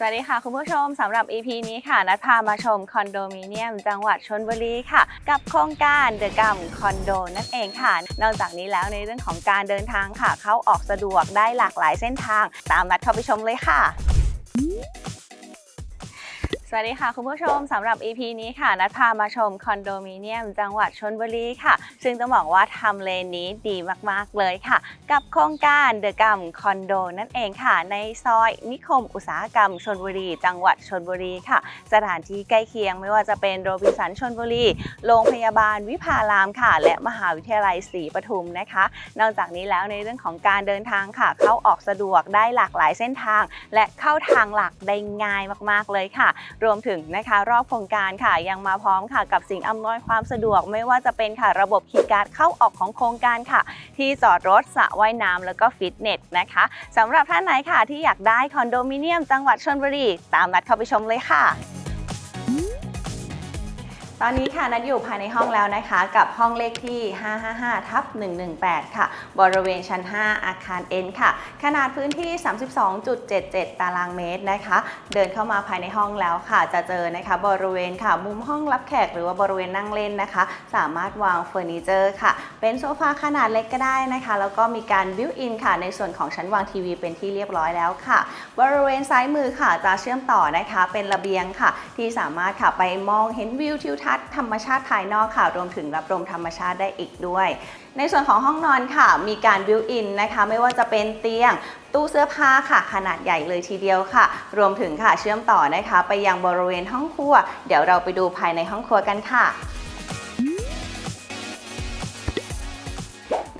สวัสดีค่ะ คุณผู้ชมสำหรับ EP นี้ค่ะ นัดพามาชมคอนโดมิเนียม จังหวัดชนบุรีค่ะ กับโครงการเดอะกัมคอนโดนั่นเองค่ะ นอกจากนี้แล้วในเรื่องของการเดินทางค่ะ เข้าออกสะดวกได้หลากหลายเส้นทาง ตามนัดเข้าไปชมเลยค่ะ สวัสดีค่ะ คุณผู้ชมสำหรับ EP นี้ค่ะ นัดพามาชมคอนโดมิเนียมจังหวัดชนบุรีค่ะ ซึ่งต้องบอกว่าทำเลนี้ดีมากๆเลยค่ะ กับโครงการเดอะกัมคอนโดนั่นเองค่ะ ในซอยนิคมอุตสาหกรรมชนบุรี จังหวัดชนบุรีค่ะ สถานที่ใกล้เคียงไม่ว่าจะเป็นโรบินสันชนบุรี โรงพยาบาลวิภารามค่ะ และมหาวิทยาลัยศรีปทุมนะคะ นอกจากนี้แล้วในเรื่องของการเดินทางค่ะ เข้าออกสะดวกได้หลากหลายเส้นทาง และเข้าทางหลักได้ง่ายมากๆเลยค่ะรวมถึงนะคะ รอบโครงการค่ะยังมาพร้อมค่ะกับสิ่งอำนวยความสะดวกไม่ว่าจะเป็นค่ะระบบคีย์การ์ดเข้าออกของโครงการค่ะ ที่จอดรถสระว่ายน้ำแล้วก็ฟิตเนสนะคะสำหรับท่านไหนค่ะที่อยากได้คอนโดมิเนียมจังหวัดชลบุรีตามนัดเข้าไปชมเลยค่ะ ตอนนี้ค่ะนัดอยู่ภายในห้องแล้วนะคะ กับห้องเลขที่ 555ทับ118 ค่ะ บริเวณชั้น 5 อาคาร N ค่ะ ขนาดพื้นที่ 32.77 ตารางเมตรนะคะ เดินเข้ามาภายในห้องแล้วค่ะ จะเจอนะคะบริเวณค่ะ มุมห้องรับแขกหรือว่าบริเวณนั่งเล่นนะคะ สามารถวางเฟอร์นิเจอร์ค่ะ เป็นโซฟาขนาดเล็กก็ได้นะคะ แล้วก็มีการบิวอินค่ะ ในส่วนของชั้นวางทีวีเป็นที่เรียบร้อยแล้วค่ะ บริเวณซ้ายมือค่ะจะเชื่อมต่อนะคะ เป็นระเบียงค่ะ ที่สามารถค่ะไปมองเห็นวิวทิวทัศน์ธรรมชาติภายนอกค่ะ รวมถึงรับลมธรรมชาติได้อีกด้วย ในส่วนของห้องนอนค่ะ มีการบิวอินนะคะ ไม่ว่าจะเป็นเตียง ตู้เสื้อผ้าค่ะ ขนาดใหญ่เลยทีเดียวค่ะ รวมถึงค่ะเชื่อมต่อนะคะ ไปยังบริเวณห้องครัว เดี๋ยวเราไปดูภายในห้องครัวกันค่ะ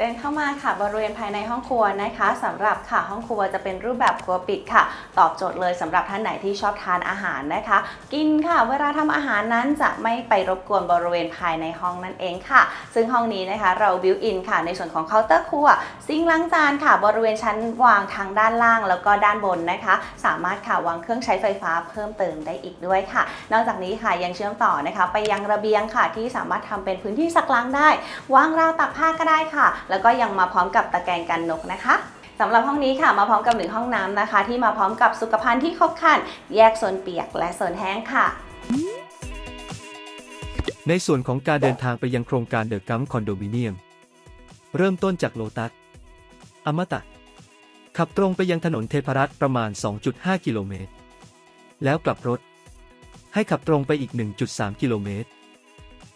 เดินเข้ามาค่ะบริเวณภายในห้องครัวนะคะสำหรับค่ะห้องครัวจะเป็นรูปแบบครัวปิดค่ะ ตอบโจทย์เลยสำหรับท่านไหนที่ชอบทานอาหารนะคะ กินค่ะ เวลาทำอาหารนั้นจะไม่ไปรบกวนบริเวณภายในห้องนั่นเองค่ะ ซึ่งห้องนี้นะคะเราบิวอินค่ะในส่วนของเคาน์เตอร์ครัวซิงค์ล้างจานค่ะ บริเวณชั้นวางทางด้านล่าง แล้วก็ด้านบนนะคะ สามารถค่ะวางเครื่องใช้ไฟฟ้าเพิ่มเติมได้อีกด้วยค่ะ นอกจากนี้ค่ะยังเชื่อมต่อนะคะ ไปยังระเบียงค่ะที่สามารถทำเป็นพื้นที่ซักล้างได้ วางราวตักผ้าก็ได้ค่ะแล้วก็ยังมาพร้อมกับตะแกรงกันนกนะคะสำหรับห้องนี้ค่ะมาพร้อมกับหนึ่งห้องน้ำนะคะ ที่มาพร้อมกับสุขภัณฑ์ที่ครบครันแยกโซนเปียกและโซนแห้งค่ะ ในส่วนของการเดินทางไปยังโครงการเดอะกัมคอนโดมิเนียม เริ่มต้นจากโลตัสอมตะ ขับตรงไปยังถนนเทพรัตน์ประมาณ 2.5 กิโลเมตร แล้วกลับรถ ให้ขับตรงไปอีก 1.3 กิโลเมตร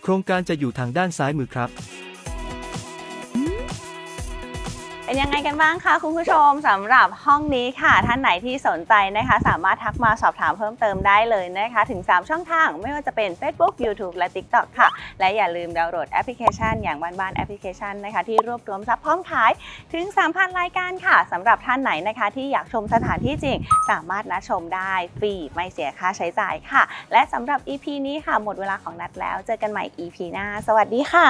โครงการจะอยู่ทางด้านซ้ายมือครับ เป็นยังไงกันบ้างคะคุณผู้ชมสำหรับห้องนี้ค่ะ ท่านไหนที่สนใจนะคะ สามารถทักมาสอบถามเพิ่มเติมได้เลยนะคะ ถึง 3 ช่องทางไม่ว่าจะเป็น Facebook YouTube และ TikTok ค่ะ และอย่าลืมดาวน์โหลดแอปพลิเคชัน อย่างบ้านบ้านแอปพลิเคชันนะคะ ที่รวบรวมซับพร้อมขายถึง 3,000 รายการค่ะสำหรับท่านไหนนะคะ ที่อยากชมสถานที่จริง สามารถนัดชมได้ฟรีไม่เสียค่าใช้จ่ายค่ะ และสำหรับ EP นี้ค่ะหมดเวลาของนัดแล้ว เจอกันใหม่ EP หน้า สวัสดีค่ะ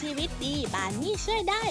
ชีวิตดีบ้านนี่ช่วยได้